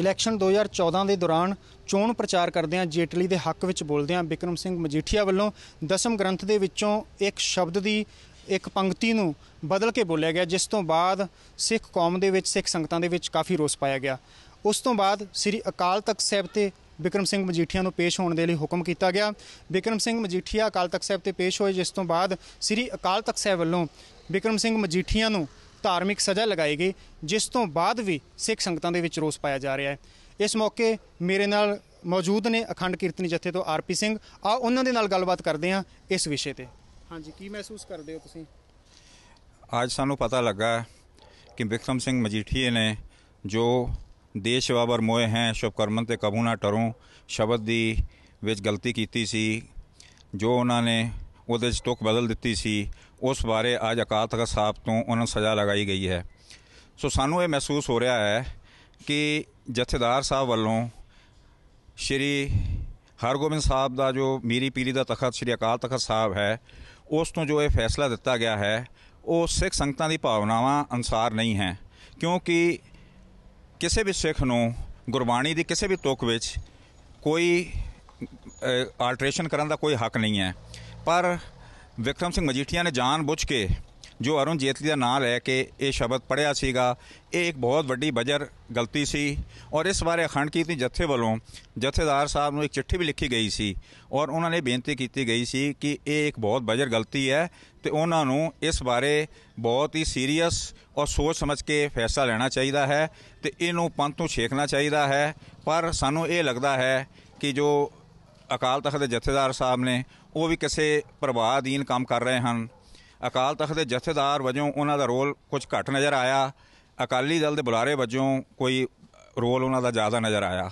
Election 2014 ਦੇ ਦੌਰਾਨ ਚੋਣ ਪ੍ਰਚਾਰ ਕਰਦਿਆਂ ਜੇਟਲੀ ਦੇ ਹੱਕ ਵਿੱਚ ਬੋਲਦਿਆਂ ਬਿਕਰਮ ਸਿੰਘ ਮਜੀਠੀਆ ਵੱਲੋਂ ਦਸਮ ਗ੍ਰੰਥ ਦੇ ਵਿੱਚੋਂ ਇੱਕ ਸ਼ਬਦ ਦੀ ਇੱਕ ਪੰਕਤੀ ਨੂੰ ਬਦਲ ਕੇ ਬੋਲਿਆ ਗਿਆ, ਜਿਸ ਤੋਂ ਬਾਅਦ ਸਿੱਖ ਕੌਮ ਦੇ ਵਿੱਚ, ਸਿੱਖ ਸੰਗਤਾਂ ਦੇ ਵਿੱਚ ਕਾਫੀ ਰੋਸ ਪਾਇਆ ਗਿਆ। ਉਸ ਤੋਂ ਬਾਅਦ ਸ੍ਰੀ ਅਕਾਲ ਤਖਤ ਸਾਹਿਬ ਤੇ ਬਿਕਰਮ ਸਿੰਘ ਮਜੀਠੀਆ ਨੂੰ ਪੇਸ਼ ਹੋਣ ਦੇ ਲਈ ਹੁਕਮ ਕੀਤਾ ਗਿਆ। ਬਿਕਰਮ ਸਿੰਘ ਮਜੀਠੀਆ ਅਕਾਲ ਤਖਤ ਸਾਹਿਬ ਤੇ ਪੇਸ਼ ਹੋਏ, ਜਿਸ ਤੋਂ ਬਾਅਦ ਸ੍ਰੀ ਅਕਾਲ ਤਖਤ ਸਾਹਿਬ ਵੱਲੋਂ ਬਿਕਰਮ ਸਿੰਘ ਮਜੀਠੀਆ ਨੂੰ ਧਾਰਮਿਕ ਸਜ਼ਾ ਲਗਾਈ ਗਈ, ਜਿਸ ਤੋਂ ਬਾਅਦ ਵੀ ਸਿੱਖ ਸੰਗਤਾਂ ਦੇ ਵਿੱਚ ਰੋਸ ਪਾਇਆ ਜਾ ਰਿਹਾ ਹੈ। ਇਸ ਮੌਕੇ ਮੇਰੇ ਨਾਲ ਮੌਜੂਦ ਨੇ ਅਖੰਡ ਕੀਰਤਨੀ ਜਥੇ ਤੋਂ ਆਰਪੀ ਸਿੰਘ। ਆ ਉਹਨਾਂ ਦੇ ਨਾਲ ਗੱਲਬਾਤ ਕਰਦੇ ਹਾਂ ਇਸ ਵਿਸ਼ੇ ਤੇ। ਹਾਂਜੀ, ਕੀ ਮਹਿਸੂਸ ਕਰਦੇ ਹੋ ਤੁਸੀਂ? ਅੱਜ ਸਾਨੂੰ ਪਤਾ ਲੱਗਾ ਕਿ ਬਿਕਰਮ ਸਿੰਘ ਮਜੀਠੀਏ ਨੇ ਜੋ ਦੇਸ਼ ਬਾਬਰ ਮੋਏ ਹੈ, ਸ਼ੁਭਕਰਮਨ ਤੇ ਕਬੂ ਨਾ ਟਰੋਂ, ਸ਼ਬਦ ਦੀ ਵਿੱਚ ਗਲਤੀ ਕੀਤੀ ਸੀ, ਜੋ ਉਹਨਾਂ ਨੇ ਉਹਦੇ 'ਚ ਤੁਕ ਬਦਲ ਦਿੱਤੀ ਸੀ। ਉਸ ਬਾਰੇ ਅੱਜ ਅਕਾਲ ਤਖਤ ਸਾਹਿਬ ਤੋਂ ਉਹਨਾਂ ਨੂੰ ਸਜ਼ਾ ਲਗਾਈ ਗਈ ਹੈ। ਸੋ ਸਾਨੂੰ ਇਹ ਮਹਿਸੂਸ ਹੋ ਰਿਹਾ ਹੈ ਕਿ ਜਥੇਦਾਰ ਸਾਹਿਬ ਵੱਲੋਂ ਸ਼੍ਰੀ ਹਰਗੋਬਿੰਦ ਸਾਹਿਬ ਦਾ ਜੋ ਮੀਰੀ ਪੀਰੀ ਦਾ ਤਖਤ ਸ਼੍ਰੀ ਅਕਾਲ ਤਖਤ ਸਾਹਿਬ ਹੈ, ਉਸ ਤੋਂ ਜੋ ਇਹ ਫੈਸਲਾ ਦਿੱਤਾ ਗਿਆ ਹੈ, ਉਹ ਸਿੱਖ ਸੰਗਤਾਂ ਦੀ ਭਾਵਨਾਵਾਂ ਅਨਸਾਰ ਨਹੀਂ ਹੈ। ਕਿਉਂਕਿ ਕਿਸੇ ਵੀ ਸਿੱਖ ਨੂੰ ਗੁਰਬਾਣੀ ਦੀ ਕਿਸੇ ਵੀ ਤੁਕ ਵਿੱਚ ਕੋਈ ਆਲਟਰੇਸ਼ਨ ਕਰਨ ਦਾ ਕੋਈ ਹੱਕ ਨਹੀਂ ਹੈ। ਪਰ ਵਿਕਰਮ ਸਿੰਘ ਮਜੀਠੀਆ ਨੇ ਜਾਣ ਬੁੱਝ ਕੇ ਜੋ ਅਰੁਣ ਜੇਤਲੀ ਦਾ ਨਾਮ ਲੈ ਕੇ ਇਹ ਸ਼ਬਦ ਪੜਿਆ ਸੀਗਾ, ਇਹ ਇੱਕ ਬਹੁਤ ਵੱਡੀ ਬਜਰ ਗਲਤੀ ਸੀ ਔਰ ਇਸ ਬਾਰੇ ਅਖੰਡ ਕੀਰਤਨੀ ਜਥੇ ਵੱਲੋਂ ਜਥੇਦਾਰ ਸਾਹਿਬ ਨੂੰ ਇੱਕ ਚਿੱਠੀ ਵੀ ਲਿਖੀ ਗਈ ਸੀ ਔਰ ਉਹਨਾਂ ਨੇ ਬੇਨਤੀ ਕੀਤੀ ਗਈ ਸੀ ਕਿ ਇਹ ਇੱਕ ਬਹੁਤ ਬਜਰ ਗਲਤੀ ਹੈ ਤੇ ਉਹਨਾਂ ਨੂੰ ਇਸ ਬਾਰੇ ਬਹੁਤ ਹੀ ਸੀਰੀਅਸ ਔਰ ਸੋਚ ਸਮਝ ਕੇ ਫੈਸਲਾ ਲੈਣਾ ਚਾਹੀਦਾ ਹੈ ਤੇ ਇਹਨੂੰ ਪੰਥ ਤੋਂ ਛੇਕਣਾ ਚਾਹੀਦਾ ਹੈ। ਪਰ ਸਾਨੂੰ ਇਹ ਲੱਗਦਾ ਹੈ ਕਿ ਜੋ ਅਕਾਲ ਤਖਤ ਦੇ ਜਥੇਦਾਰ ਸਾਹਿਬ ਨੇ, ਉਹ ਵੀ ਕਿਸੇ ਪ੍ਰਭਾਵ ਅਧੀਨ ਕੰਮ ਕਰ ਰਹੇ ਹਨ। ਅਕਾਲ ਤਖਤ ਦੇ ਜਥੇਦਾਰ ਵਜੋਂ ਉਹਨਾਂ ਦਾ ਰੋਲ ਕੁਝ ਘੱਟ ਨਜ਼ਰ ਆਇਆ। ਅਕਾਲੀ ਦਲ ਦੇ ਬੁਲਾਰੇ ਵਜੋਂ ਕੋਈ ਰੋਲ ਉਹਨਾਂ ਦਾ ਜ਼ਿਆਦਾ ਨਜ਼ਰ ਆਇਆ।